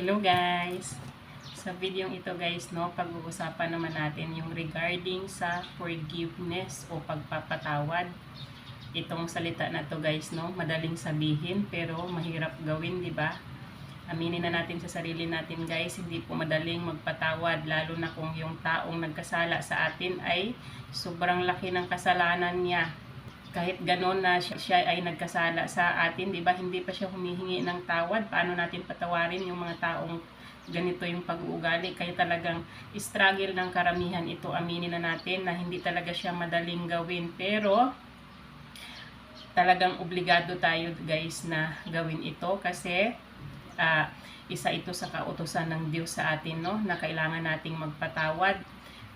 Hello guys! Sa video ito guys, no, pag-uusapan naman natin yung regarding sa forgiveness o pagpapatawad. Itong salita na to guys, no, madaling sabihin pero mahirap gawin, di ba? Aminin na natin sa sarili natin guys, hindi po madaling magpatawad lalo na kung yung taong nagkasala sa atin ay sobrang laki ng kasalanan niya kahit gano'n na siya, siya ay nagkasala sa atin, di ba? Hindi pa siya humihingi ng tawad. Paano natin patawarin yung mga taong ganito yung pag-uugali? Kaya talagang struggle ng karamihan ito. Aminin na natin na hindi talaga siya madaling gawin. Pero, talagang obligado tayo guys na gawin ito kasi ah, isa ito sa kautosan ng Diyos sa atin, no? Na kailangan nating magpatawad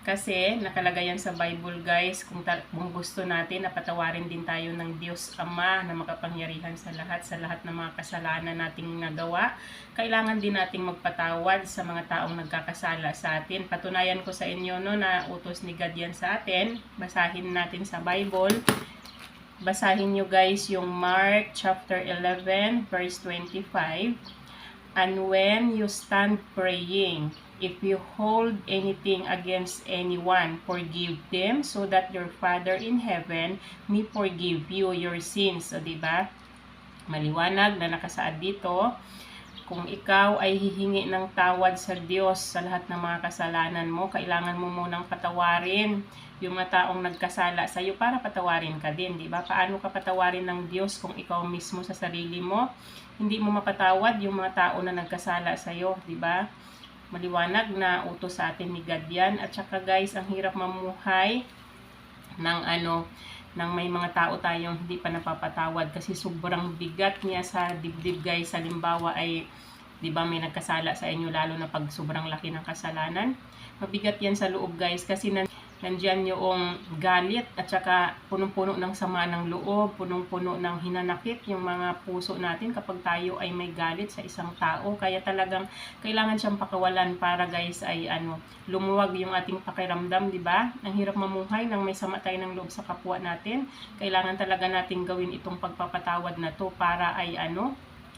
kasi nakalagay yan sa Bible guys, kung, kung gusto natin, napatawarin din tayo ng Diyos Ama na makapangyarihan sa lahat, sa lahat ng mga kasalanan nating nagawa. Kailangan din nating magpatawad sa mga taong nagkakasala sa atin. Patunayan ko sa inyo no, na utos ni God yan sa atin. Basahin natin sa Bible. Basahin nyo guys yung Mark chapter 11 verse 25. And when you stand praying, if you hold anything against anyone, forgive them so that your Father in heaven may forgive you your sins. So, di ba? Maliwanag na nakasaad dito. Kung ikaw ay hihingi ng tawad sa Diyos sa lahat ng mga kasalanan mo, kailangan mo munang patawarin yung mga taong nagkasala sa iyo para patawarin ka din, di ba? Paano ka patawarin ng Diyos kung ikaw mismo sa sarili mo hindi mo mapatawad yung mga tao na nagkasala sa iyo, di ba? Maliwanag na utos sa atin ni God yan. At saka guys, ang hirap mamuhay ng ano, ng may mga tao tayong hindi pa napapatawad kasi sobrang bigat niya sa dibdib guys. Halimbawa ay, di ba may nagkasala sa inyo lalo na pag sobrang laki ng kasalanan. Mabigat yan sa loob guys kasi nan nandyan yung galit at saka punong-puno ng sama ng loob, punong-puno ng hinanakit yung mga puso natin kapag tayo ay may galit sa isang tao. Kaya talagang kailangan siyang pakawalan para guys ay ano, lumuwag yung ating pakiramdam, di ba? Ang hirap mamuhay nang may sama tayo ng loob sa kapwa natin. Kailangan talaga nating gawin itong pagpapatawad na to para ay ano,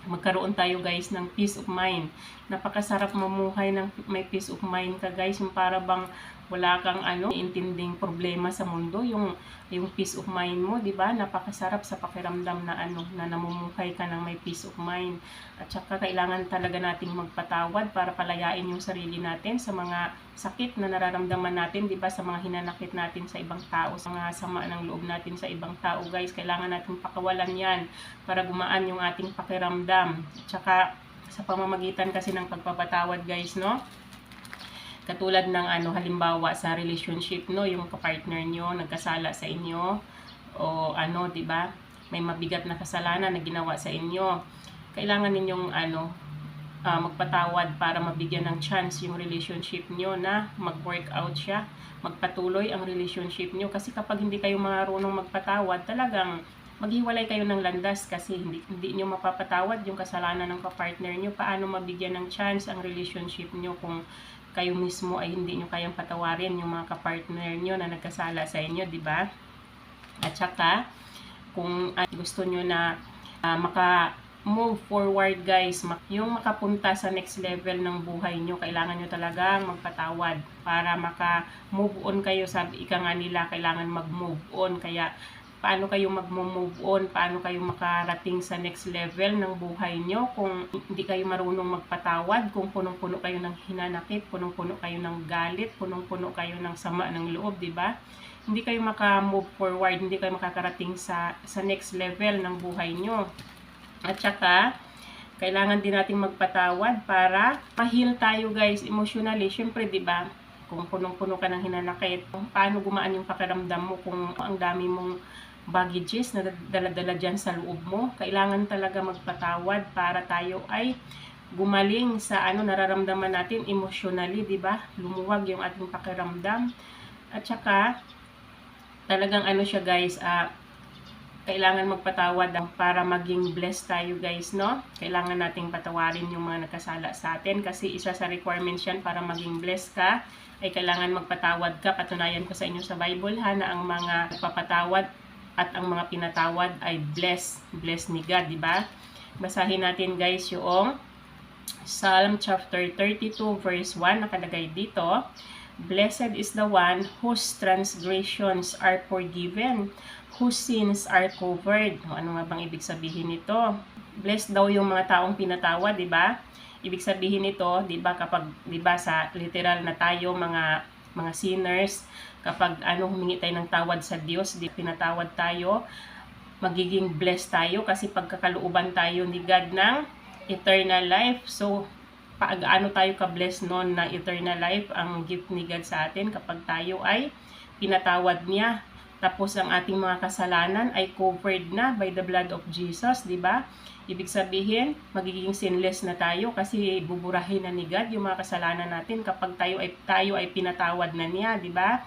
magkaroon tayo guys ng peace of mind. Napakasarap mamuhay ng may peace of mind ka guys, yung para bang wala kang ano, intinding problema sa mundo, yung yung peace of mind mo, 'di ba? Napakasarap sa pakiramdam na ano, na namumuhay ka ng may peace of mind. At saka kailangan talaga nating magpatawad para palayain yung sarili natin sa mga sakit na nararamdaman natin, 'di ba? Sa mga hinanakit natin sa ibang tao, sa mga sama ng loob natin sa ibang tao, guys. Kailangan nating pakawalan 'yan para gumaan yung ating pakiramdam. At saka sa pamamagitan kasi ng pagpapatawad, guys, no? Katulad ng ano halimbawa sa relationship no yung kapartner nyo nagkasala sa inyo o ano 'di ba? May mabigat na kasalanan na ginawa sa inyo. Kailangan ninyong ano ah, magpatawad para mabigyan ng chance yung relationship nyo na mag-work out siya magpatuloy ang relationship nyo. Kasi kapag hindi kayo marunong magpatawad talagang maghiwalay kayo ng landas kasi hindi, hindi nyo mapapatawad yung kasalanan ng kapartner nyo. Paano mabigyan ng chance ang relationship nyo kung kayo mismo ay hindi nyo kayang patawarin yung mga kapartner nyo na nagkasala sa inyo, di ba? At saka, kung uh, gusto nyo na uh, maka move forward guys, yung makapunta sa next level ng buhay nyo, kailangan nyo talagang magpatawad para maka-move on kayo. Sabi, ika nga nila, kailangan mag-move on. Kaya, paano kayo mag-move on, paano kayo makarating sa next level ng buhay nyo kung hindi kayo marunong magpatawad, kung punong-puno kayo ng hinanakit, punong-puno kayo ng galit, punong-puno kayo ng sama ng loob, di ba? Hindi kayo maka-move forward, hindi kayo makakarating sa, sa next level ng buhay nyo. At saka, kailangan din nating magpatawad para ma-heal tayo guys emotionally. Siyempre, di ba? Kung punong-puno ka ng hinanakit, paano gumaan yung pakiramdam mo kung ang dami mong baggages na dala-dala dyan sa loob mo. Kailangan talaga magpatawad para tayo ay gumaling sa ano nararamdaman natin emotionally, 'di ba? Lumuwag yung ating pakiramdam. At saka talagang ano siya guys, ah kailangan magpatawad para maging blessed tayo guys, no? Kailangan nating patawarin yung mga nagkasala sa atin kasi isa sa requirements yan para maging blessed ka ay kailangan magpatawad ka. Patunayan ko sa inyo sa Bible ha na ang mga nagpapatawad at ang mga pinatawad ay blessed, blessed ni God, di ba? Basahin natin guys yung Psalm chapter 32 verse 1 nakalagay dito, Blessed is the one whose transgressions are forgiven, whose sins are covered. Ano nga bang ibig sabihin nito? Blessed daw yung mga taong pinatawa, di ba? Ibig sabihin nito, di ba, kapag, di ba, sa literal na tayo, mga mga sinners, kapag ano humingi tayo ng tawad sa Diyos, di pinatawad tayo, magiging blessed tayo kasi pagkakalooban tayo ni God ng eternal life. So, paagaano tayo ka-bless noon na eternal life ang gift ni God sa atin kapag tayo ay pinatawad niya. Tapos ang ating mga kasalanan ay covered na by the blood of Jesus, di ba? Ibig sabihin, magiging sinless na tayo kasi buburahin na ni God yung mga kasalanan natin kapag tayo ay tayo ay pinatawad na niya, di ba?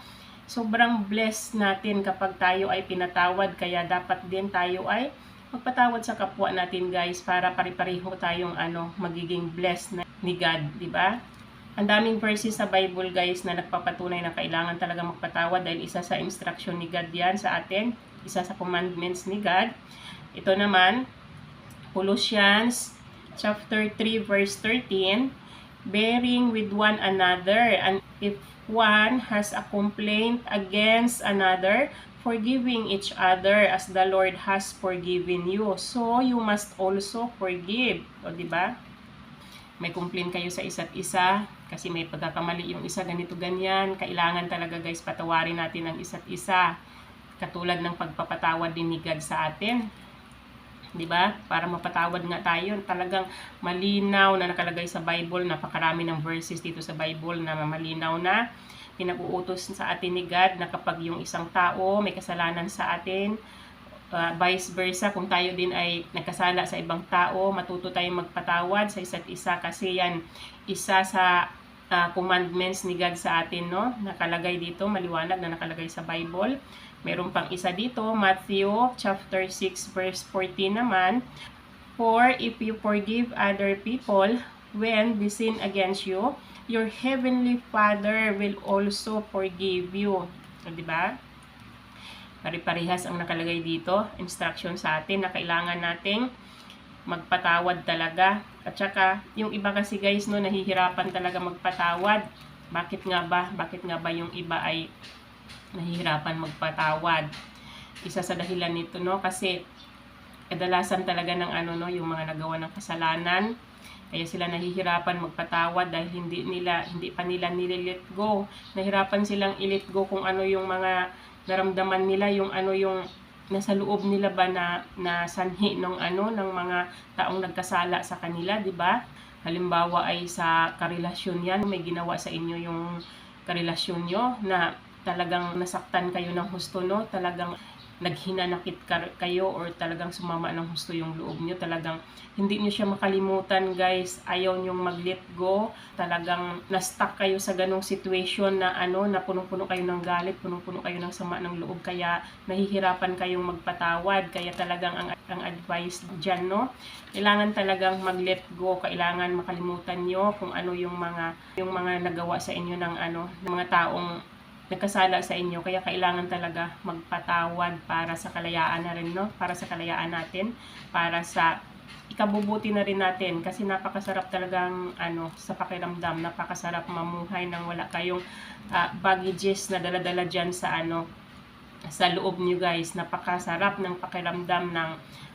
Sobrang blessed natin kapag tayo ay pinatawad kaya dapat din tayo ay magpatawad sa kapwa natin guys para pare-pareho tayong ano magiging blessed na ni God, di ba? Ang daming verses sa Bible guys na nagpapatunay na kailangan talaga magpatawad dahil isa sa instruction ni God yan sa atin, isa sa commandments ni God. Ito naman, Colossians chapter 3 verse 13, bearing with one another and if one has a complaint against another, forgiving each other as the Lord has forgiven you. So, you must also forgive. O, di ba? May complain kayo sa isa't isa kasi may pagkakamali yung isa ganito ganyan. Kailangan talaga guys patawarin natin ang isa't isa. Katulad ng pagpapatawad din ni God sa atin. 'di ba? Para mapatawad nga tayo, talagang malinaw na nakalagay sa Bible, napakarami ng verses dito sa Bible na malinaw na pinag-uutos sa atin ni God na kapag yung isang tao may kasalanan sa atin, uh, vice versa, kung tayo din ay nagkasala sa ibang tao, matuto tayong magpatawad sa isa't isa kasi yan isa sa uh, commandments ni God sa atin, no? Nakalagay dito, maliwanag na nakalagay sa Bible. Meron pang isa dito, Matthew chapter 6 verse 14 naman, For if you forgive other people when they sin against you, your heavenly Father will also forgive you. So, di ba? Pari-parihas ang nakalagay dito. Instruction sa atin na kailangan nating magpatawad talaga. At saka, yung iba kasi guys, no, nahihirapan talaga magpatawad. Bakit nga ba? Bakit nga ba yung iba ay nahihirapan magpatawad? Isa sa dahilan nito, no, kasi kadalasan talaga ng ano, no, yung mga nagawa ng kasalanan, kaya sila nahihirapan magpatawad dahil hindi nila hindi pa nila nililet go. Nahirapan silang i-let go kung ano yung mga naramdaman nila, yung ano yung nasa loob nila ba na, na sanhi ng ano ng mga taong nagkasala sa kanila, 'di ba? Halimbawa ay sa karelasyon yan, may ginawa sa inyo yung karelasyon nyo na talagang nasaktan kayo ng husto, no? Talagang naghinanakit kayo or talagang sumama ng husto yung loob nyo. Talagang hindi nyo siya makalimutan guys. Ayaw nyo mag-let go. Talagang na-stuck kayo sa ganong situation na ano, na punong-puno kayo ng galit, punong-puno kayo ng sama ng loob. Kaya nahihirapan kayong magpatawad. Kaya talagang ang, ang advice dyan, no? Kailangan talagang mag-let go. Kailangan makalimutan nyo kung ano yung mga yung mga nagawa sa inyo ng ano, ng mga taong nagkasala sa inyo. Kaya kailangan talaga magpatawad para sa kalayaan na rin, no? Para sa kalayaan natin, para sa ikabubuti na rin natin kasi napakasarap talagang ano sa pakiramdam napakasarap mamuhay nang wala kayong uh, baggages na dala-dala diyan sa ano sa loob niyo guys napakasarap ng pakiramdam ng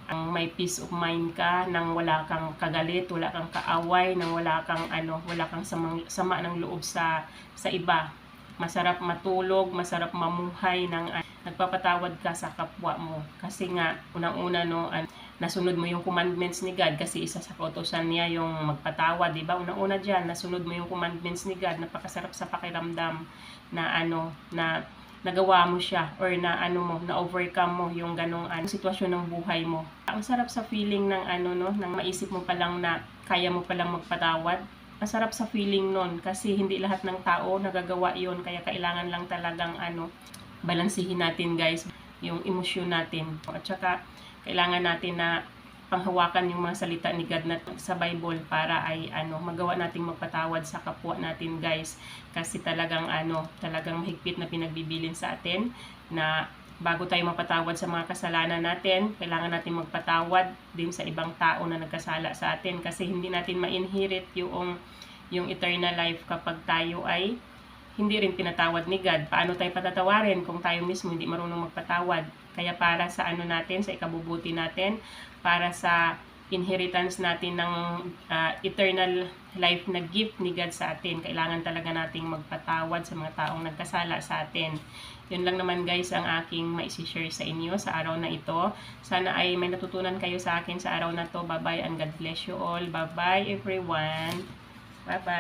ang may peace of mind ka nang wala kang kagalit wala kang kaaway nang wala kang ano wala kang sama, sama ng loob sa sa iba masarap matulog, masarap mamuhay ng uh, nagpapatawad ka sa kapwa mo. Kasi nga, unang-una no, uh, nasunod mo yung commandments ni God kasi isa sa kautosan niya yung magpatawad, di ba? Unang-una diyan, nasunod mo yung commandments ni God, napakasarap sa pakiramdam na ano, na nagawa mo siya or na ano mo, na overcome mo yung ganong ano, sitwasyon ng buhay mo. Ang sarap sa feeling ng ano no, nang maisip mo pa lang na kaya mo pa lang magpatawad masarap sa feeling nun kasi hindi lahat ng tao nagagawa yon kaya kailangan lang talagang ano balansihin natin guys yung emosyon natin. At saka kailangan natin na panghawakan yung mga salita ni God na sa Bible para ay ano magawa nating magpatawad sa kapwa natin guys. Kasi talagang ano talagang mahigpit na pinagbibilin sa atin na bago tayo mapatawad sa mga kasalanan natin, kailangan natin magpatawad din sa ibang tao na nagkasala sa atin kasi hindi natin ma-inherit yung yung eternal life kapag tayo ay hindi rin pinatawad ni God. Paano tayo patatawarin kung tayo mismo hindi marunong magpatawad? Kaya para sa ano natin, sa ikabubuti natin, para sa inheritance natin ng ah, eternal life na gift ni God sa atin, kailangan talaga nating magpatawad sa mga taong nagkasala sa atin. Yun lang naman guys ang aking maisi-share sa inyo sa araw na ito. Sana ay may natutunan kayo sa akin sa araw na to. Bye-bye and God bless you all. Bye-bye everyone. Bye-bye.